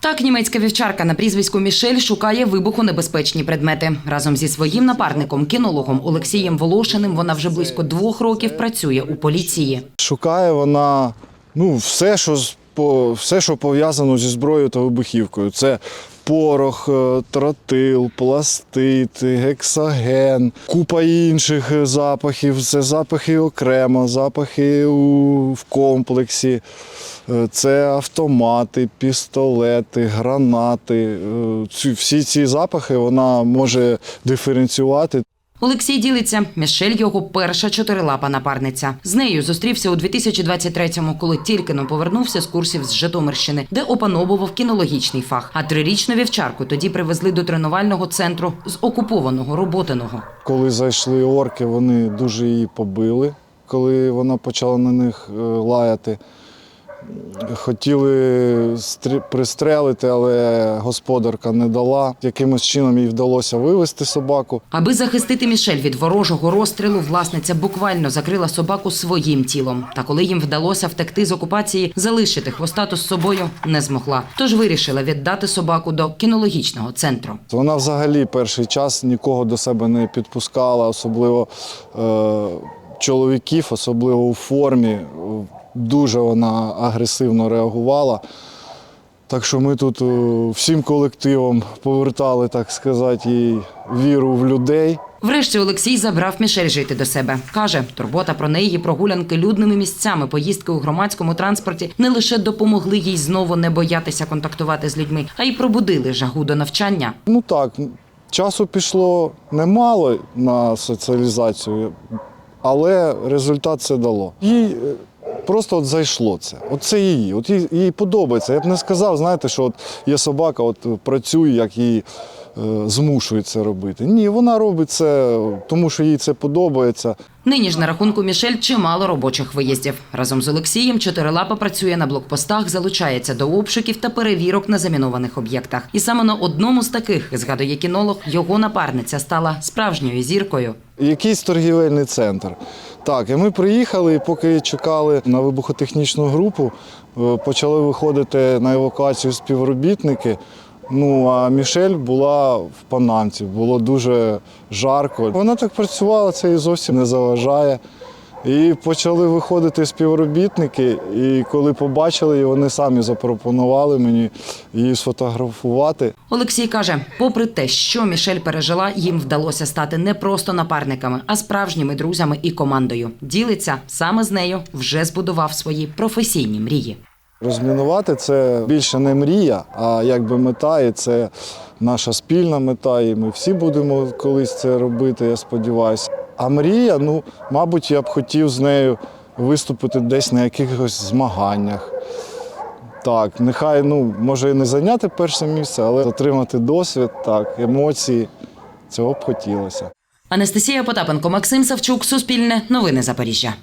Так, німецька вівчарка на прізвиську Мішель шукає вибухонебезпечні предмети. Разом зі своїм напарником, кінологом Олексієм Волошиним, вона вже близько двох років працює у поліції. Шукає вона ну, все, що, все, що пов'язано зі зброєю та вибухівкою. Це порох, е, тротил, пластит, гексаген, купа інших е, запахів. Це запахи окремо, запахи в комплексі. Е, Це автомати, пістолети, гранати. Всі ці запахи вона може диференціювати. Олексій ділиться, Мішель його перша чотирилапа напарниця. З нею зустрівся у 2023-му, коли тільки но повернувся з курсів з Житомирщини, де опановував кінологічний фах. А трирічну вівчарку тоді привезли до тренувального центру з окупованого Роботиного. Коли зайшли орки, вони дуже її побили, коли вона почала на них е, лаяти. Хотіли пристрелити, але господарка не дала. Якимось чином їй вдалося вивести собаку. Аби захистити Мішель від ворожого розстрілу, власниця буквально закрила собаку своїм тілом. Та коли їм вдалося втекти з окупації, залишити хвостату з собою не змогла. Тож вирішила віддати собаку до кінологічного центру. Вона взагалі перший час нікого до себе не підпускала, особливо е, чоловіків, особливо у формі. Дуже вона агресивно реагувала. Так що ми тут е, всім колективом повертали, так сказати, їй віру в людей. Врешті Олексій забрав Мішель жити до себе. Каже, турбота про неї, прогулянки людними місцями, поїздки у громадському транспорті не лише допомогли їй знову не боятися контактувати з людьми, а й пробудили жагу до навчання. Ну так, часу пішло немало на соціалізацію, але результат це дало. Їй е, просто от зайшло це. От це її. От їй, їй подобається. Я б не сказав, знаєте, що от є собака, от працює, як її е, змушують це робити. Ні, вона робить це, тому що їй це подобається. Нині ж на рахунку Мішель чимало робочих виїздів. Разом з Олексієм чотирилапа працює на блокпостах, залучається до обшуків та перевірок на замінованих об'єктах. І саме на одному з таких, згадує кінолог, його напарниця стала справжньою зіркою. Якийсь торгівельний центр. Так, і ми приїхали, і поки чекали на вибухотехнічну групу, е, почали виходити на евакуацію співробітники. Ну а Мішель була в Панамці, було дуже жарко. Вона так працювала, це їй зовсім не заважає. І почали виходити співробітники, і коли побачили вони самі запропонували мені її сфотографувати. Олексій каже, попри те, що Мішель пережила, їм вдалося стати не просто напарниками, а справжніми друзями і командою. Ділиться саме з нею вже збудував свої професійні мрії. Розмінувати це більше не мрія, а якби мета, і це наша спільна мета, і ми всі будемо колись це робити, я сподіваюся. А мрія, ну, мабуть, я б хотів з нею виступити десь на якихось змаганнях. Так, нехай, ну, може і не зайняти перше місце, але отримати досвід, так, емоції. Цього б хотілося. Анастасія Потапенко, Максим Савчук, Суспільне, Новини Запоріжжя.